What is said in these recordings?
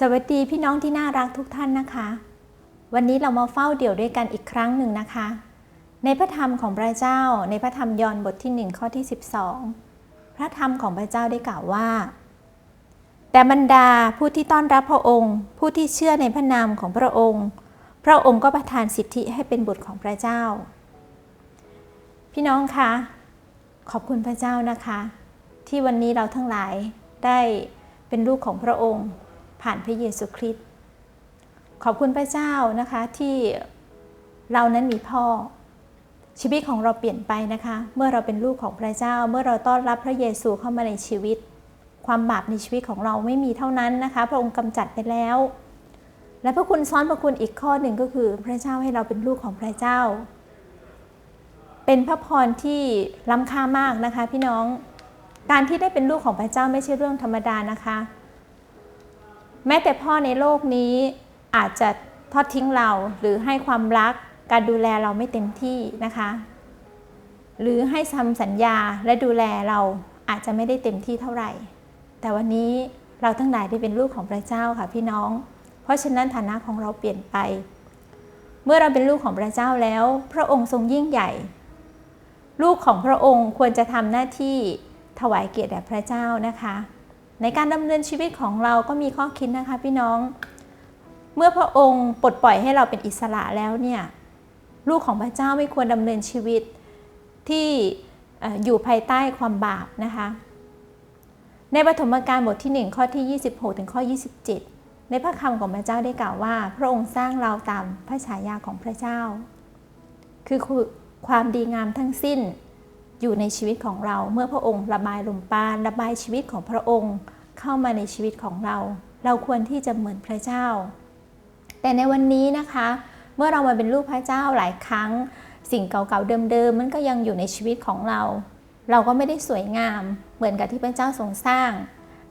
สวัสดีพี่น้องที่น่ารักทุกท่านนะคะ วันนี้เรามาเฝ้าเดี่ยวด้วยกันอีกครั้งหนึ่งนะคะ ในพระธรรมของพระเจ้า ในพระธรรมยอห์นบทที่1ข้อที่ 12 พระธรรมของพระเจ้าได้กล่าวว่า แต่บรรดาผู้ที่ต้อนรับพระองค์ ผู้ที่เชื่อในพระนามของพระองค์ พระองค์ก็ประทานสิทธิให้เป็นบุตรของพระเจ้า พี่น้องคะขอบคุณพระเจ้านะคะ ที่วันนี้เราทั้งหลายได้เป็นลูกของพระองค์ ผ่านพระเยซูคริสต์ขอบคุณพระเจ้านะคะที่เรานั้นมีพ่อ ชีวิตของเราเปลี่ยนไปนะคะ เมื่อเราเป็นลูกของพระเจ้า เมื่อเราต้อนรับพระเยซูเข้ามาในชีวิต ความบาปในชีวิตของเราไม่มีเท่านั้นนะคะ พระองค์กำจัดไปแล้ว และพระคุณซ้อนพระคุณอีกข้อหนึ่งก็คือ พระเจ้าให้เราเป็นลูกของพระเจ้า เป็นพระพรที่ล้ำค่ามากนะคะ พี่น้องการที่ได้เป็นลูกของพระเจ้าไม่ใช่เรื่องธรรมดานะคะ แม้แต่พ่อในโลกนี้อาจจะทอดทิ้งเราหรือให้ความรักการดูแลเราไม่เต็มที่นะคะ หรือให้ทำสัญญาและดูแลเราอาจจะไม่ได้เต็มที่เท่าไหร่ แต่วันนี้เราทั้งหลายได้เป็นลูกของพระเจ้าค่ะพี่น้อง เพราะฉะนั้นฐานะของเราเปลี่ยนไป เมื่อเราเป็นลูกของพระเจ้าแล้ว พระองค์ทรงยิ่งใหญ่ ลูกของพระองค์ควรจะทำหน้าที่ถวายเกียรติแด่พระเจ้านะคะ ในการดำเนินชีวิตของเราก็มีข้อคิดนะคะพี่น้อง เมื่อพระองค์ปลดปล่อยให้เราเป็นอิสระแล้วเนี่ยลูกของพระเจ้าไม่ควรดำเนินชีวิตที่อยู่ภายใต้ความบาปนะคะ ในปฐมกาลบทที่ 1 ข้อที่ 26 ถึงข้อ 27 ในพระคำของพระเจ้าได้กล่าวว่า พระองค์สร้างเราตามพระฉายาของพระเจ้า คือความดีงามทั้งสิ้น อยู่ในชีวิตของเรา เมื่อพระองค์ระบายลมปราณระบายชีวิตของพระองค์เข้ามาในชีวิตของเรา เราควรที่จะเหมือนพระเจ้า แต่ในวันนี้นะคะ เมื่อเรามาเป็นลูกพระเจ้าหลายครั้ง สิ่งเก่าๆเดิมๆมันก็ยังอยู่ในชีวิตของเรา เราก็ไม่ได้สวยงามเหมือนกับที่พระเจ้าทรงสร้าง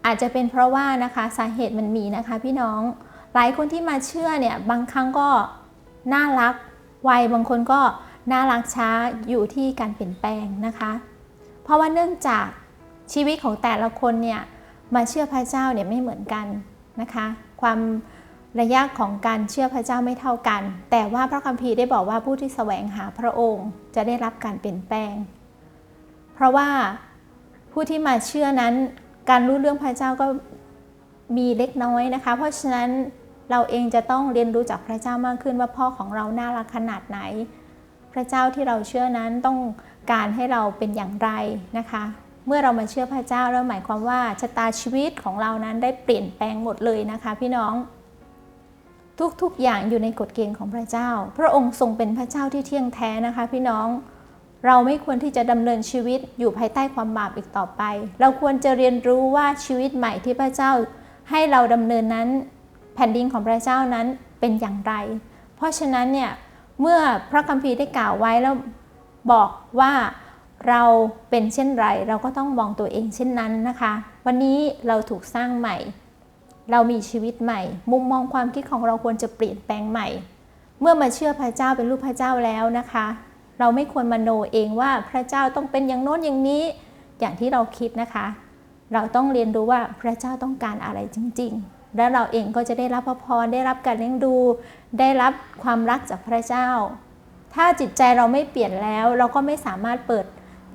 อาจจะเป็นเพราะว่านะคะสาเหตุมันมีนะคะพี่น้องหลายคนที่มาเชื่อเนี่ยบางครั้งก็น่ารักวัยบางคนก็ น่ารักช้าอยู่ที่การเปลี่ยนแปลงนะคะ เพราะว่าเนื่องจากชีวิตของแต่ละคนเนี่ยมาเชื่อพระเจ้าเนี่ยไม่เหมือนกันนะคะ ความระยะของการเชื่อพระเจ้าไม่เท่ากัน แต่ว่าพระคัมภีร์ได้บอกว่าผู้ที่แสวงหาพระองค์จะได้รับการเปลี่ยนแปลง เพราะว่าผู้ที่มาเชื่อนั้นการรู้เรื่องพระเจ้าก็มีเล็กน้อยนะคะ เพราะฉะนั้นเราเองจะต้องเรียนรู้จากพระเจ้ามากขึ้นว่าพ่อของเราน่ารักขนาดไหน พระเจ้าที่เราเชื่อนั้นต้องการให้เราเป็นอย่างไรนะคะ เมื่อเรามาเชื่อพระเจ้าแล้วหมายความว่าชะตาชีวิตของเรานั้นได้เปลี่ยนแปลงหมดเลยนะคะ พี่น้องทุกๆอย่างอยู่ในกฎเกณฑ์ของพระเจ้า พระองค์ทรงเป็นพระเจ้าที่เที่ยงแท้นะคะ พี่น้อง เราไม่ควรที่จะดำเนินชีวิตอยู่ภายใต้ความบาปอีกต่อไป เราควรจะเรียนรู้ว่าชีวิตใหม่ที่พระเจ้าให้เราดำเนินนั้น แผ่นดินของพระเจ้านั้นเป็นอย่างไร เพราะฉะนั้นเนี่ย เมื่อพระคัมภีร์ได้กล่าวไว้แล้วบอกว่าเราเป็นเช่นไร เราก็ต้องมองตัวเองเช่นนั้นนะคะ วันนี้เราถูกสร้างใหม่ เรามีชีวิตใหม่ มุมมองความคิดของเราควรจะเปลี่ยนแปลงใหม่ เมื่อมาเชื่อพระเจ้าเป็นลูกพระเจ้าแล้วนะคะ เราไม่ควรมโนเองว่าพระเจ้าต้องเป็นอย่างโน้นอย่างนี้ อย่างที่เราคิดนะคะ เราต้องเรียนรู้ว่าพระเจ้าต้องการอะไรจริง ๆ และเราเองก็จะได้รับพระพรได้รับการเลี้ยงดู ได้รับความรักจากพระเจ้า ถ้าจิตใจเราไม่เปลี่ยนแล้วเราก็ไม่สามารถเปิด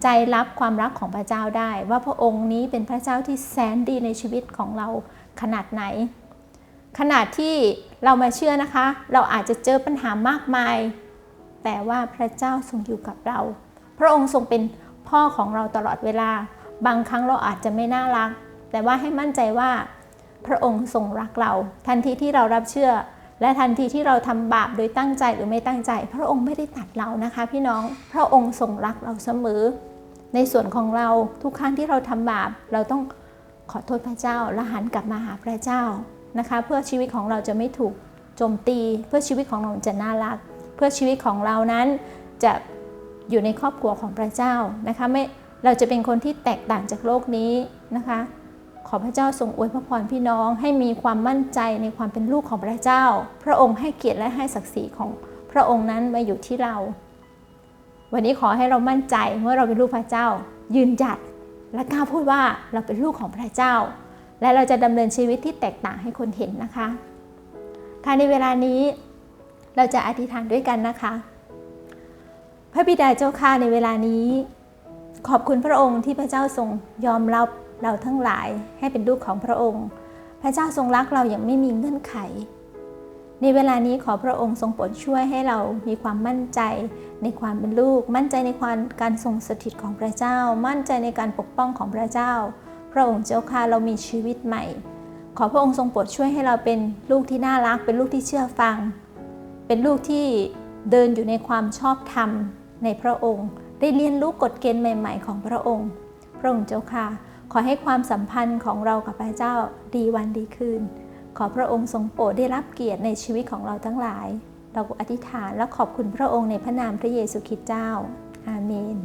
ใจรับความรักของพระเจ้าได้ ว่าพระองค์นี้เป็นพระเจ้าที่แสนดีในชีวิตของเราขนาดไหน ขนาดที่เรามาเชื่อนะคะ เราอาจจะเจอปัญหามากมาย แต่ว่าพระเจ้าทรงอยู่กับเรา พระองค์ทรงเป็นพ่อของเราตลอดเวลา บางครั้งเราอาจจะไม่น่ารัก แต่ว่าให้มั่นใจว่า พระองค์ทรงรักเรา ทันทีที่เรารับเชื่อ และทันทีที่เราทำบาปโดยตั้งใจหรือไม่ตั้งใจ พระองค์ไม่ได้ตัดเรานะคะ พี่น้องพระองค์ทรงรักเราเสมอ ในส่วนของเราทุกครั้งที่เราทำบาปเราต้องขอโทษพระเจ้าและหันกลับมาหาพระเจ้านะคะ เพื่อชีวิตของเราจะไม่ถูกโจมตี เพื่อชีวิตของเราจะน่ารัก เพื่อชีวิตของเรานั้นจะอยู่ในครอบครัวของพระเจ้านะคะไม่เราจะเป็นคนที่แตกต่างจากโลกนี้นะคะ ขอพระเจ้าทรงอวยพระพรพี่น้องให้มีความมั่นใจในความเป็นลูกของพระเจ้า พระองค์ให้เกียรติและให้ศักดิ์ศรีของพระองค์นั้นมาอยู่ที่เรา วันนี้ขอให้เรามั่นใจเมื่อเราเป็นลูกพระเจ้า ยืนหยัดและกล้าพูดว่าเราเป็นลูกของพระเจ้า และเราจะดำเนินชีวิตที่แตกต่างให้คนเห็นนะคะค่ะในเวลานี้เราจะอธิษฐานด้วยกันนะคะ พระบิดาเจ้าข้าในเวลานี้ ขอบคุณพระองค์ที่พระเจ้าทรงยอมรับ เราทั้งหลายให้เป็นลูกของพระองค์ พระเจ้าทรงรักเราอย่างไม่มีเงื่อนไข ในเวลานี้ขอพระองค์ทรงโปรดช่วยให้เรามีความมั่นใจในความเป็นลูก มั่นใจในความการทรงสถิตของพระเจ้า มั่นใจในการปกป้องของพระเจ้า พระองค์เจ้าค่ะเรามีชีวิตใหม่ ขอพระองค์ทรงโปรดช่วยให้เราเป็นลูกที่น่ารัก เป็นลูกที่เชื่อฟัง เป็นลูกที่เดินอยู่ในความชอบธรรมในพระองค์ ได้เรียนรู้กฎเกณฑ์ใหม่ ๆ ของพระองค์ พระองค์เจ้าค่ะ ขอให้ความสัมพันธ์ของเรากับพระเจ้าดีวันดีคืน ขอพระองค์ทรงโปรดได้รับเกียรติในชีวิตของเราทั้งหลาย เราอธิษฐานและขอบคุณพระองค์ในพระนามพระเยซูคริสต์เจ้า อาเมน